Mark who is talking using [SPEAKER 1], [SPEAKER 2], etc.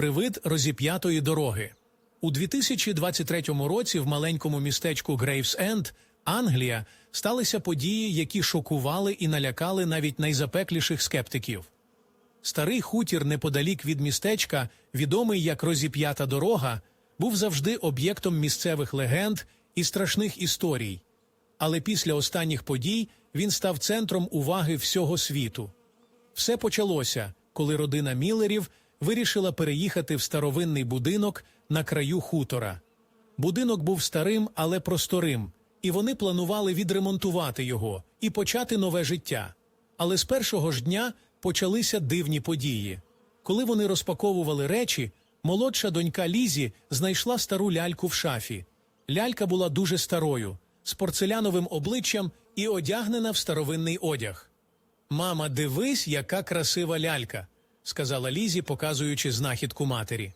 [SPEAKER 1] Привид розіп'ятої дороги. У 2023 році в маленькому містечку Грейвс-Енд, Англія, сталися події, які шокували і налякали навіть найзапекліших скептиків. Старий хутір неподалік від містечка, відомий як розіп'ята дорога, був завжди об'єктом місцевих легенд і страшних історій. Але після останніх подій він став центром уваги всього світу. Все почалося, коли родина Міллерів вирішила переїхати в старовинний будинок на краю хутора. Будинок був старим, але просторим, і вони планували відремонтувати його і почати нове життя. Але з першого ж дня почалися дивні події. Коли вони розпаковували речі, молодша донька Лізі знайшла стару ляльку в шафі. Лялька була дуже старою, з порцеляновим обличчям і одягнена в старовинний одяг. Мама, дивись, яка красива лялька, сказала Лізі, показуючи знахідку матері.